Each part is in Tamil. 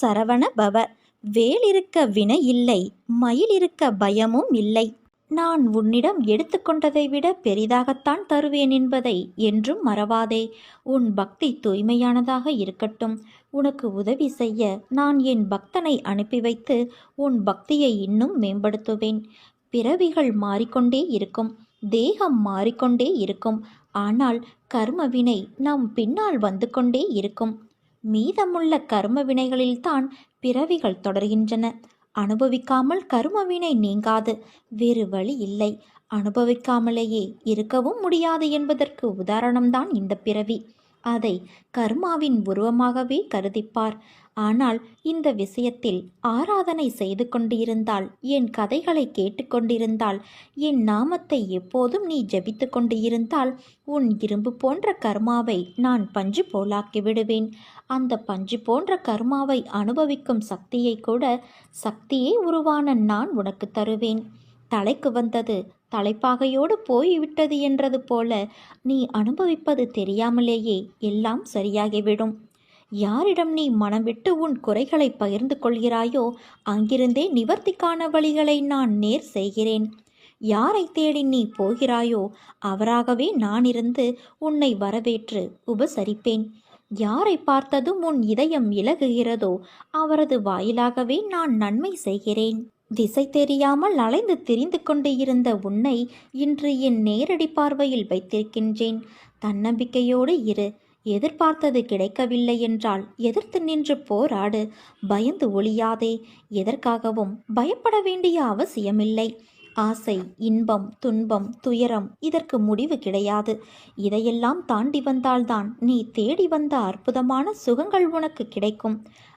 சரவண பவ. வேல் இருக்க வினை இல்லை மயில் இருக்க பயமும் இல்லை. நான் உன்னிடம் எடுத்துக்கொண்டதை விட பெரிதாகத்தான் தருவேன் என்பதை என்றும் மறவாதே. உன் பக்தி தூய்மையானதாக இருக்கட்டும். உனக்கு உதவி செய்ய நான் என் பக்தனை அனுப்பி வைத்து உன் பக்தியை இன்னும் மேம்படுத்துவேன். பிறவிகள் மாறிக்கொண்டே இருக்கும் தேகம் மாறிக்கொண்டே இருக்கும். ஆனால் கர்மவினை நம் பின்னால் வந்து கொண்டே இருக்கும். மீதமுள்ள கர்ம வினைகளில்தான் பிறவிகள் தொடர்கின்றன. அனுபவிக்காமல் கர்மவினை நீங்காது. வேறு வழி இல்லை. அனுபவிக்காமலேயே இருக்கவும் முடியாது என்பதற்கு உதாரணம்தான் இந்த பிறவி. அதை கர்மாவின் உருவமாகவே கருதிப்பார். ஆனால் இந்த விஷயத்தில் ஆராதனை செய்து கொண்டிருந்தால் என் கதைகளை கேட்டுக்கொண்டிருந்தால் என் நாமத்தை எப்போதும் நீ ஜபித்து கொண்டிருந்தால் உன் இரும்பு போன்ற கர்மாவை நான் பஞ்சு போலாக்கி விடுவேன். அந்த பஞ்சு போன்ற கர்மாவை அனுபவிக்கும் சக்தியை கூட சக்தியே உருவான நான் உனக்கு தருவேன். தலைக்கு வந்தது தலைப்பாகையோடு போய்விட்டது என்றது போல நீ அனுபவிப்பது தெரியாமலேயே எல்லாம் சரியாகிவிடும். யாரிடம் நீ மனம் விட்டு உன் குறைகளை பகிர்ந்து கொள்கிறாயோ அங்கிருந்தே நிவர்த்திக்கான வழிகளை நான் நேர் செய்கிறேன். யாரை தேடி நீ போகிறாயோ அவராகவே நான் இருந்து உன்னை வரவேற்று உபசரிப்பேன். யாரை பார்த்ததும் உன் இதயம் இலகுகிறதோ அவரது வாயிலாகவே நான் நன்மை செய்கிறேன். திசை தெரியாமல் அலைந்து திரிந்து கொண்டு இருந்த உன்னை இன்று என் நேரடி பார்வையில் வைத்திருக்கின்றேன். தன்னம்பிக்கையோடு இரு. எதிர்பார்த்தது கிடைக்கவில்லை என்றால் எதிர்த்து நின்று போராடு. பயந்து ஒளியாதே எதற்காகவும் பயப்பட வேண்டிய அவசியமில்லை. ஆசை இன்பம் துன்பம் துயரம் இதற்கு முடிவு கிடையாது. இதையெல்லாம் தாண்டி வந்தால்தான் நீ தேடி வந்த அற்புதமான சுகங்கள் உனக்கு கிடைக்கும்.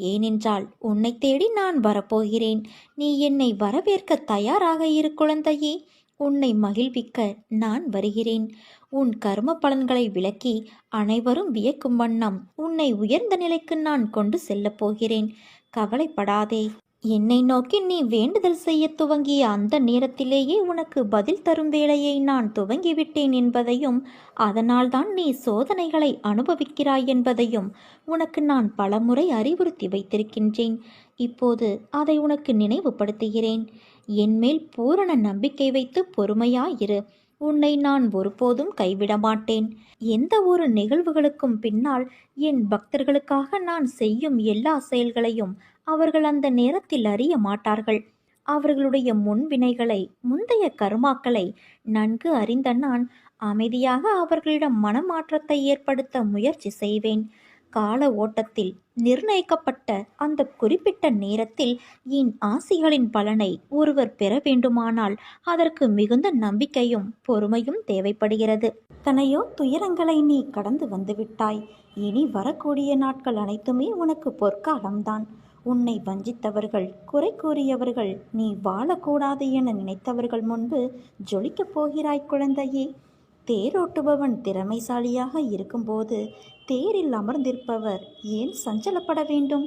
ஏனென்றால் உன்னை தேடி நான் வரப்போகிறேன். நீ என்னை வரவேற்க தயாராக இரு குழந்தையே. உன்னை மகிழ்விக்க நான் வருகிறேன். உன் கர்ம பலன்களை விளக்கி அனைவரும் வியக்கும் வண்ணம் உன்னை உயர்ந்த நிலைக்கு நான் கொண்டு செல்லப் போகிறேன். கவலைப்படாதே. என்னை நோக்கி நீ வேண்டுதல் செய்ய துவங்கிய அந்த நேரத்திலேயே உனக்கு பதில் தரும் வேலையை நான் துவங்கிவிட்டேன் என்பதையும் அதனால்தான் நீ சோதனைகளை அனுபவிக்கிறாய் என்பதையும் உனக்கு நான் பலமுறை அறிவுறுத்தி வைத்திருக்கின்றேன். இப்போது அதை உனக்கு நினைவுபடுத்துகிறேன். என்மேல் பூரண நம்பிக்கை வைத்து பொறுமையாயிரு உன்னை நான் ஒருபோதும் கைவிட மாட்டேன் எந்த ஒரு நிகழ்வுகளுக்கும் பின்னால் என் பக்தர்களுக்காக நான் செய்யும் எல்லா செயல்களையும் அவர்கள் அந்த நேரத்தில் அறிய மாட்டார்கள். அவர்களுடைய முன்வினைகளை முந்தைய கருமாக்களை நன்கு அறிந்த நான் அமைதியாக அவர்களிடம் மனமாற்றத்தை ஏற்படுத்த முயற்சி செய்வேன். கால ஓட்டத்தில் நிர்ணயிக்கப்பட்ட அந்த குறிப்பிட்ட நேரத்தில் என் ஆசிகளின் பலனை ஒருவர் பெற வேண்டுமானால் அதற்கு மிகுந்த நம்பிக்கையும் பொறுமையும் தேவைப்படுகிறது. தனையோ துயரங்களை நீ கடந்து வந்துவிட்டாய். இனி வரக்கூடிய நாட்கள் அனைத்துமே உனக்கு பொற்காலம்தான். உன்னை வஞ்சித்தவர்கள் குறை கூறியவர்கள் நீ வாழக்கூடாது என நினைத்தவர்கள் முன்பு ஜொலிக்கப் போகிறாய் குழந்தையே. தேரோட்டுபவன் திறமைசாலியாக இருக்கும்போது தேரில் அமர்ந்திருப்பவர் ஏன் சஞ்சலப்பட வேண்டும்?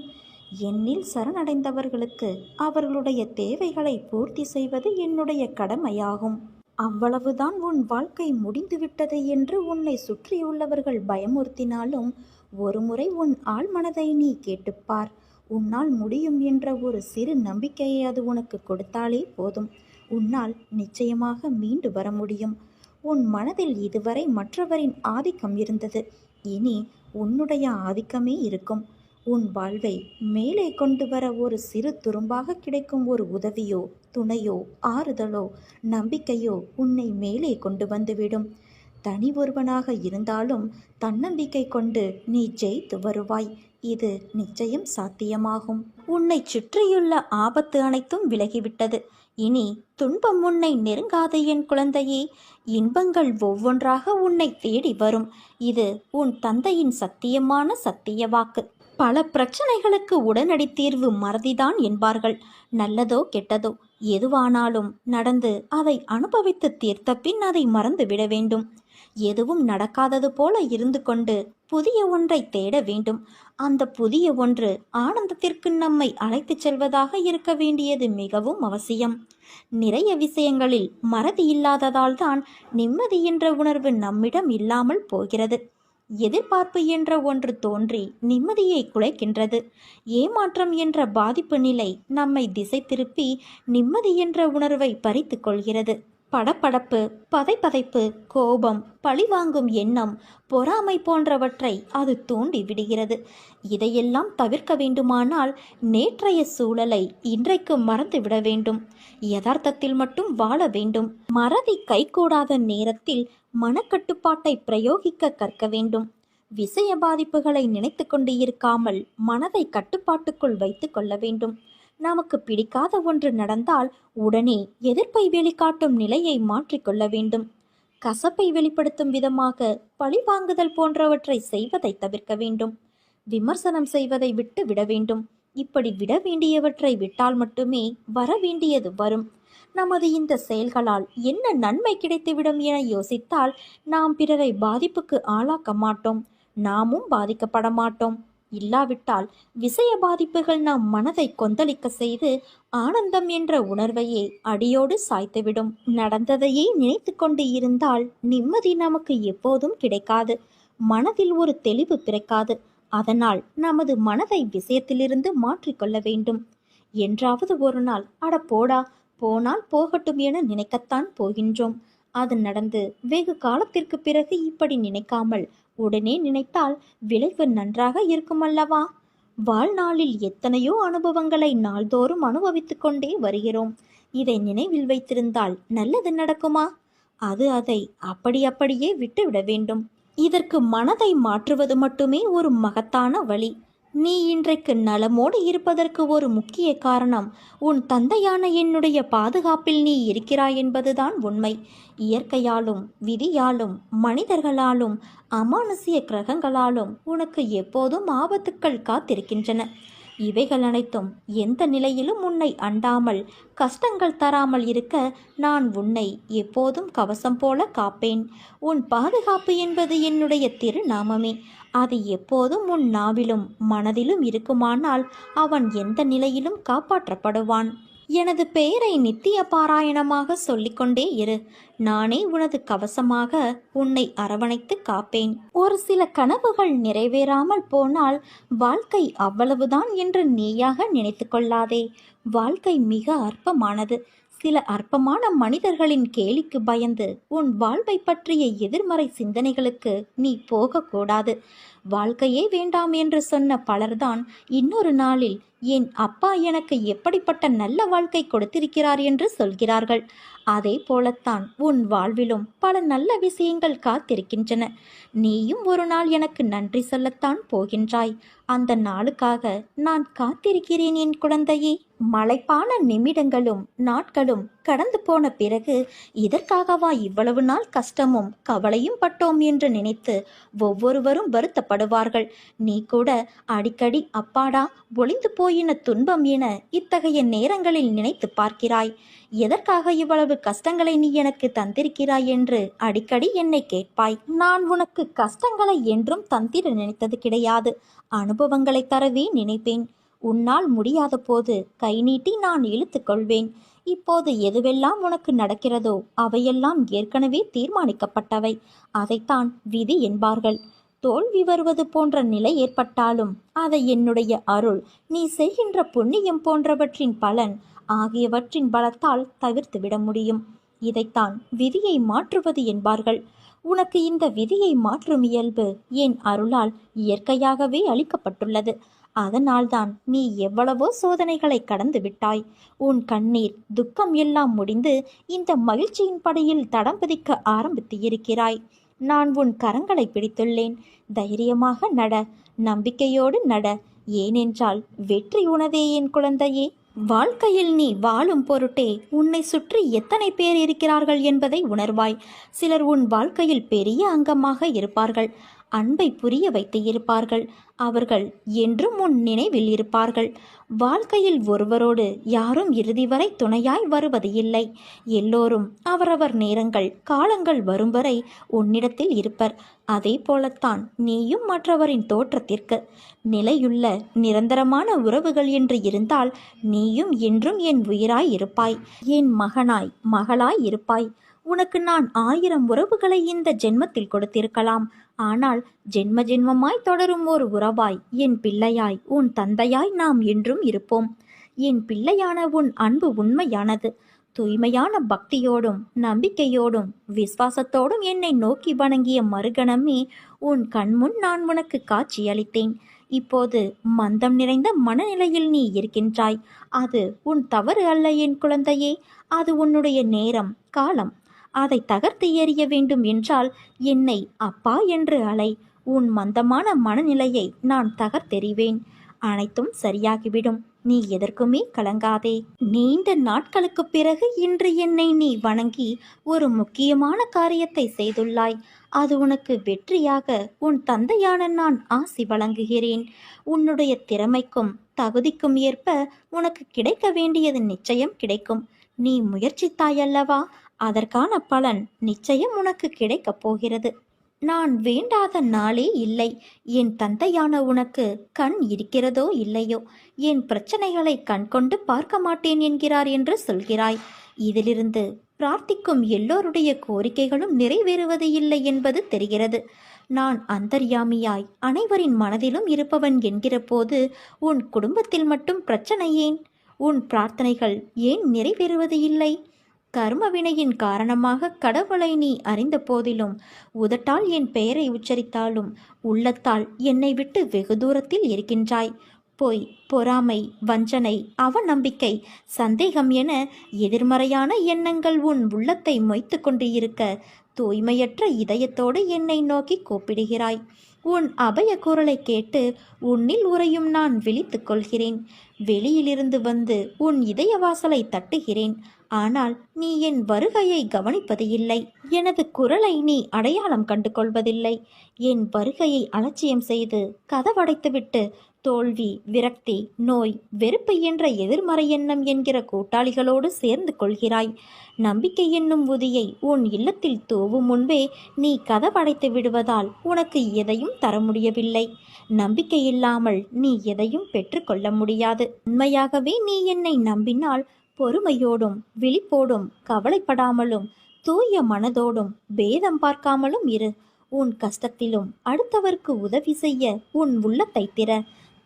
என்னில் சரணடைந்தவர்களுக்கு அவர்களுடைய தேவைகளை பூர்த்தி செய்வது என்னுடைய கடமையாகும். அவ்வளவுதான் உன் வாழ்க்கை முடிந்துவிட்டது என்று உன்னை சுற்றியுள்ளவர்கள் பயமுறுத்தினாலும் ஒருமுறை உன் ஆழ்மனதை நீ கேட்டுப்பார். உன்னால் முடியும் என்ற ஒரு சிறு நம்பிக்கையை அது உனக்கு கொடுத்தாலே போதும். உன்னால் நிச்சயமாக மீண்டு வர முடியும். உன் மனதில் இதுவரை மற்றவரின் ஆதிக்கம் இருந்தது. இனி உன்னுடைய ஆதிக்கமே இருக்கும். உன் வாழ்வை மேலே கொண்டு வர ஒரு சிறு துரும்பாக கிடைக்கும் ஒரு உதவியோ துணையோ ஆறுதலோ நம்பிக்கையோ உன்னை மேலே கொண்டு வந்துவிடும். தனி ஒருவனாக இருந்தாலும் தன்னம்பிக்கை கொண்டு நீ ஜெயித்து வருவாய். இது நிச்சயம் சாத்தியமாகும். உன்னை சுற்றியுள்ள ஆபத்து அனைத்தும் விலகிவிட்டது. இனி துன்பம் உன்னை நெருங்காது என் குழந்தையே. இன்பங்கள் ஒவ்வொன்றாக உன்னை தேடி வரும். இது உன் தந்தையின் சத்தியமான சத்திய வாக்கு. பல பிரச்சனைகளுக்கு உடனடி தீர்வு மறதிதான் என்பார்கள். நல்லதோ கெட்டதோ எதுவானாலும் நடந்து அதை அனுபவித்து தீர்த்த பின் அதை மறந்து விட வேண்டும். எதுவும் நடக்காதது போல இருந்து கொண்டு புதிய ஒன்றை தேட வேண்டும். அந்த புதிய ஒன்று ஆனந்தத்திற்கு நம்மை அழைத்துச் செல்வதாக இருக்க வேண்டியது மிகவும் அவசியம். நிறைய விஷயங்களில் மறதி இல்லாததால் தான் நிம்மதி என்ற உணர்வு நம்மிடம் இல்லாமல் போகிறது. எதிர்பார்ப்பு என்ற ஒன்று தோன்றி நிம்மதியை குலைக்கின்றது. ஏமாற்றம் என்ற பாதிப்பு நிலை நம்மை திசை திருப்பி நிம்மதி என்ற உணர்வை பறித்து கொள்கிறது. படப்படப்பு பதைப்பதைப்பு கோபம் பழிவாங்கும் எண்ணம் பொறாமை போன்றவற்றை அது தூண்டி விடுகிறது. இதையெல்லாம் தவிர்க்க வேண்டுமானால் நேற்றைய சூழலை இன்றைக்கு மறந்து விட வேண்டும். யதார்த்தத்தில் மட்டும் வாழ வேண்டும். மறதி கைகூடாத நேரத்தில் மனக்கட்டுப்பாட்டை பிரயோகிக்க கற்க வேண்டும். விஷய பாதிப்புகளை நினைத்து கொண்டு இருக்காமல் மனதை கட்டுப்பாட்டுக்குள் வைத்து கொள்ள வேண்டும். நமக்கு பிடிக்காத ஒன்று நடந்தால் உடனே எதிர்ப்பை வெளிக்காட்டும் நிலையை மாற்றிக்கொள்ள வேண்டும். கசப்பை வெளிப்படுத்தும் விதமாக பழிவாங்குதல் போன்றவற்றை செய்வதை தவிர்க்க வேண்டும். விமர்சனம் செய்வதை விட்டு விட வேண்டும். இப்படி விட வேண்டியவற்றை விட்டால் மட்டுமே வர வேண்டியது வரும். நமது இந்த செயல்களால் என்ன நன்மை கிடைத்துவிடும் என யோசித்தால் நாம் பிறரை பாதிப்புக்கு ஆளாக்க மாட்டோம். நாமும் பாதிக்கப்பட மாட்டோம். இல்லாவிட்டால் விஷய பாதிப்புகள் நம் மனதை கொந்தளிக்க செய்து ஆனந்தம் என்ற உணர்வையே அடியோடு சாய்த்துவிடும். நடந்ததையே நினைத்து கொண்டு இருந்தால் நிம்மதி நமக்கு எப்போதும் கிடைக்காது. மனதில் ஒரு தெளிவு பிறக்காது. அதனால் நமது மனதை விஷயத்திலிருந்து மாற்றிக்கொள்ள வேண்டும். என்றாவது ஒரு நாள் அட போடா போனால் போகட்டும் என நினைக்கத்தான் போகின்றோம் அது நடந்து வெகு காலத்திற்கு பிறகு இப்படி நினைக்காமல் உடனே நினைத்தால் விளைவு நன்றாக இருக்குமல்லவா? வாழ்நாளில் எத்தனையோ அனுபவங்களை நாள்தோறும் அனுபவித்துக் கொண்டே வருகிறோம். இதை நினைவில் வைத்திருந்தால் நல்லது நடக்குமா? அது அதை அப்படி அப்படியே விட்டுவிட வேண்டும். இதற்கு மனதை மாற்றுவது மட்டுமே ஒரு மகத்தான வழி. நீ இன்றைக்கு நலமோடு இருப்பதற்கு ஒரு முக்கிய காரணம். உன் தந்தையான என்னுடைய பாதுகாப்பில் நீ இருக்கிறாய் என்பதுதான் உண்மை. இயற்கையாலும் விதியாலும் மனிதர்களாலும் அமானுஷ்ய கிரகங்களாலும் உனக்கு எப்போதும் ஆபத்துக்கள் காத்திருக்கின்றன. இவைகள் அனைத்தும் எந்த நிலையிலும் உன்னை அண்டாமல் கஷ்டங்கள் தராமல் இருக்க நான் உன்னை எப்போதும் கவசம் போல காப்பேன். உன் பாதுகாப்பு என்பது என்னுடைய திருநாமமே. அது எப்போதும் உன் நாவிலும் மனதிலும் இருக்குமானால் அவன் எந்த நிலையிலும் காப்பாற்றப்படுவான். எனது பெயரை நித்திய பாராயணமாக சொல்லிக்கொண்டே இரு. நானே உனது கவசமாக உன்னை அரவணைத்து காப்பேன். ஒரு சில கனவுகள் நிறைவேறாமல் போனால் வாழ்க்கை அவ்வளவுதான் என்று நீயாக நினைத்து கொள்ளாதே. வாழ்க்கை மிக அற்பமானது. சில அற்பமான மனிதர்களின் கேலிக்கு பயந்து உன் வாழ்வை பற்றிய எதிர்மறை சிந்தனைகளுக்கு நீ போகக்கூடாது. வாழ்க்கையே வேண்டாம் என்று சொன்ன பலர்தான் இன்னொரு நாளில் என் அப்பா எனக்கு எப்படிப்பட்ட நல்ல வாழ்க்கை கொடுத்திருக்கிறார் என்று சொல்கிறார்கள். அதே போலத்தான் உன் வாழ்விலும் பல நல்ல விஷயங்கள் காத்திருக்கின்றன. நீயும் ஒரு நாள் எனக்கு நன்றி சொல்லத்தான் போகின்றாய். அந்த நாளுக்காக நான் காத்திருக்கிறேன் என் குழந்தையே. மலைப்பான நிமிடங்களும் நாட்களும் கடந்து போன பிறகு இதற்காகவா இவ்வளவு நாள் கஷ்டமும் கவலையும் பட்டோம் என்று நினைத்து ஒவ்வொருவரும் வருத்தப்படுவார்கள் நீ கூட அடிக்கடி அப்பாடா ஒளிந்து போயின துன்பம் என இத்தகைய நேரங்களில் நினைத்து பார்க்கிறாய். எதற்காக இவ்வளவு கஷ்டங்களை நீ எனக்கு தந்திருக்கிறாய் என்று அடிக்கடி என்னை கேட்பாய். நான் உனக்கு கஷ்டங்களை என்றும் தந்திர நினைத்தது கிடையாது. அனுபவங்களை தரவே நினைப்பேன். உன்னால் முடியாத போது கை நீட்டி நான் இழுத்துக்கொள்வேன் இப்போது எதுவெல்லாம் உனக்கு நடக்கிறதோ அவையெல்லாம் ஏற்கனவே தீர்மானிக்கப்பட்டவை. அதைத்தான் விதி என்பார்கள். தோல்வி வருவது போன்ற நிலை ஏற்பட்டாலும் அதை என்னுடைய அருள் நீ செய்கின்ற புண்ணியம் போன்றவற்றின் பலன் ஆகியவற்றின் பலத்தால் தவிர்த்து விட முடியும். இதைத்தான் விதியை மாற்றுவது என்பார்கள். உனக்கு இந்த விதியை மாற்றும் இயல்பு என் அருளால் இயற்கையாகவே அளிக்கப்பட்டுள்ளது. அதனால்தான் நீ எவ்வளவோ சோதனைகளை கடந்து விட்டாய். உன் கண்ணீர் துக்கம் எல்லாம் முடிந்து இந்த மகிழ்ச்சியின் படியில் தடம் பதிக்க ஆரம்பித்து இருக்கிறாய். நான் உன் கரங்களை பிடித்துள்ளேன். தைரியமாக நட நம்பிக்கையோடு நட. ஏனென்றால் வெற்றி உனதே என் குழந்தையே. வாழ்க்கையில் நீ வாழும் பொருட்டே உன்னை சுற்றி எத்தனை பேர் இருக்கிறார்கள் என்பதை உணர்வாய். சிலர் உன் வாழ்க்கையில் பெரிய அங்கமாக இருப்பார்கள். அன்பை புரிய வைத்து இருப்பார்கள். அவர்கள் என்றும் உன் நினைவில் இருப்பார்கள். வாழ்க்கையில் ஒருவரோடு யாரும் இறுதி வரை துணையாய் வருவது இல்லை. எல்லோரும் அவரவர் நேரங்கள் காலங்கள் வரும் வரை உன்னிடத்தில் இருப்பர். அதே போலத்தான் நீயும் மற்றவரின் தோற்றத்திற்கு. நிலையுள்ள நிரந்தரமான உறவுகள் என்று இருந்தால் நீயும் என்றும் என் உயிராய் இருப்பாய். என் மகனாய் மகளாய் இருப்பாய். உனக்கு நான் ஆயிரம் உறவுகளை இந்த ஜென்மத்தில் கொடுத்திருக்கலாம். ஆனால் ஜென்ம ஜென்மமாய் தொடரும் ஒரு உறவாய் என் பிள்ளையாய் உன் தந்தையாய் நாம் என்றும் இருப்போம். என் பிள்ளையான உன் அன்பு உண்மையானது. தூய்மையான பக்தியோடும் நம்பிக்கையோடும் விசுவாசத்தோடும் என்னை நோக்கி வணங்கிய மறுகணமே உன் கண்முன் நான் உனக்கு காட்சியளித்தேன். இப்போது மந்தம் நிறைந்த மனநிலையில் நீ இருக்கின்றாய். அது உன் தவறு அல்ல என் குழந்தையே. அது உன்னுடைய நேரம் காலம். அதை தகர்த்து எறிய வேண்டும் என்றால் என்னை அப்பா என்று அலை. உன் மந்தமான மனநிலையை நான் தகர்த்தெறிவேன். அனைத்தும் சரியாகிவிடும். நீ எதற்குமே கலங்காதே. நீண்ட நாட்களுக்குப் பிறகு இன்று என்னை நீ வணங்கி ஒரு முக்கியமான காரியத்தை செய்துள்ளாய். அது உனக்கு வெற்றியாக உன் தந்தையான நான் ஆசி வழங்குகிறேன். உன்னுடைய திறமைக்கும் தகுதிக்கும் ஏற்ப உனக்கு கிடைக்க வேண்டியது நிச்சயம் கிடைக்கும். நீ முயற்சித்தாயல்லவா? அதற்கான பலன் நிச்சயம் உனக்கு கிடைக்கப் போகிறது. நான் வேண்டாத நாளே இல்லை. என் தந்தையான உனக்கு கண் இருக்கிறதோ இல்லையோ? என் பிரச்சனைகளை கண்கொண்டு பார்க்க மாட்டேன் என்கிறார் என்று சொல்கிறாய். இதிலிருந்து பிரார்த்திக்கும் எல்லோருடைய கோரிக்கைகளும் நிறைவேறுவது இல்லை என்பது தெரிகிறது. நான் அந்தர்யாமியாய் அனைவரின் மனதிலும் இருப்பவன் என்கிற போது உன் குடும்பத்தில் மட்டும் பிரச்சனை ஏன்? உன் பிரார்த்தனைகள் ஏன் நிறைவேறுவது இல்லை? கர்ம வினையின் காரணமாக கடவுளை நீ அறிந்த போதிலும் உதட்டால் என் பெயரை உச்சரித்தாலும் உள்ளத்தால் என்னை விட்டு வெகு தூரத்தில் இருக்கின்றாய் பொய் பொறாமை வஞ்சனை அவநம்பிக்கை சந்தேகம் என எதிர்மறையான எண்ணங்கள் உன் உள்ளத்தை மொய்த்து கொண்டு இருக்க தூய்மையற்ற இதயத்தோடு என்னை நோக்கி கூப்பிடுகிறாய். உன் அபய குரலை கேட்டு உன்னில் உறையும் நான் விழித்துக் கொள்கிறேன். வெளியிலிருந்து வந்து உன் இதய வாசலை தட்டுகிறேன். ஆனால் நீ என் வருகையை கவனிப்பது இல்லை எனது குரலை நீ அடையாளம் கண்டு கொள்வதில்லை என் வருகையை அலட்சியம் செய்து கதவடைத்துவிட்டு தோல்வி விரக்தி நோய் வெறுப்பு என்ற எதிர்மறை எண்ணம் என்கிற கூட்டாளிகளோடு சேர்ந்து கொள்கிறாய். நம்பிக்கை என்னும் உதியை உன் இல்லத்தில் தூவும் முன்பே நீ கதவடைத்து விடுவதால் உனக்கு எதையும் தர முடியவில்லை. நம்பிக்கை இல்லாமல் நீ எதையும் பெற்றுக்கொள்ள முடியாது. உண்மையாகவே நீ என்னை நம்பினால் பொறுமையோடும் விழிப்போடும் கவலைப்படாமலும் தூய மனதோடும் பேதம் பார்க்காமலும் இரு. உன் கஷ்டத்திலும் அடுத்தவருக்கு உதவி செய்ய உன் உள்ளத்தை திற.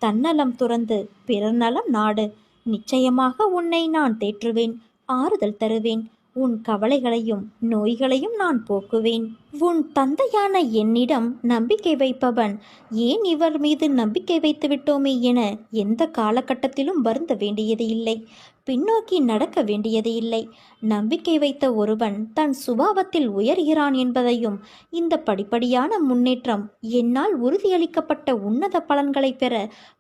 தன்னலம் துறந்து பிறர் நலம் நாடு. நிச்சயமாக உன்னை நான் தேற்றுவேன் ஆறுதல் தருவேன். உன் கவலைகளையும் நோய்களையும் நான் போக்குவேன். உன் தந்தையான என்னிடம் நம்பிக்கை வைப்பவன் ஏன் இவர் மீது நம்பிக்கை வைத்து விட்டோமே என எந்த காலகட்டத்திலும் வருந்த வேண்டியது இல்லை. பின்னோக்கி நடக்க வேண்டியது இல்லை. நம்பிக்கை வைத்த ஒருவன் தன் சுபாவத்தில் உயர்கிறான் என்பதையும் இந்த படிப்படியான முன்னேற்றம் என்னால் உறுதியளிக்கப்பட்ட உன்னத பலன்களை பெற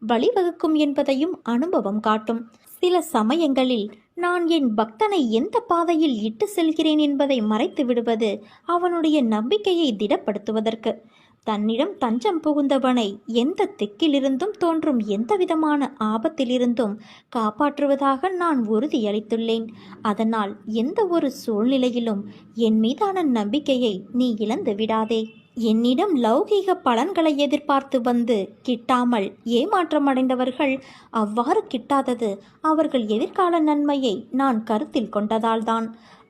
வழிவகுக்கும் என்பதையும் அனுபவம் காட்டும். சில சமயங்களில் நான் என் பக்தனை எந்த பாதையில் இட்டு செல்கிறேன் என்பதை மறைத்து விடுவது அவனுடைய நம்பிக்கையை திடப்படுத்துவதற்கு. தன்னிடம் தஞ்சம் புகுந்தவனை எந்த திக்கிலிருந்தும் தோன்றும் எந்தவிதமான ஆபத்திலிருந்தும் காப்பாற்றுவதாக நான் உறுதியளித்துள்ளேன். அதனால் எந்த ஒரு சூழ்நிலையிலும் என் மீதான நம்பிக்கையை நீ இழந்து விடாதே. என்னிடம் லௌகீக பலன்களை எதிர்பார்த்து வந்து கிட்டாமல் ஏமாற்றமடைந்தவர்கள் அவ்வாறு கிட்டாதது அவர்கள் எதிர்கால நன்மையை நான் கருத்தில் கொண்டதால்தான்.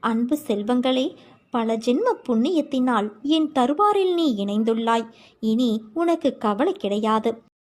அன்பு செல்வங்களே பல ஜென்ம புண்ணியத்தினால் என் தருவாரில் நீ இணைந்துள்ளாய். இனி உனக்கு கவலை கிடையாது.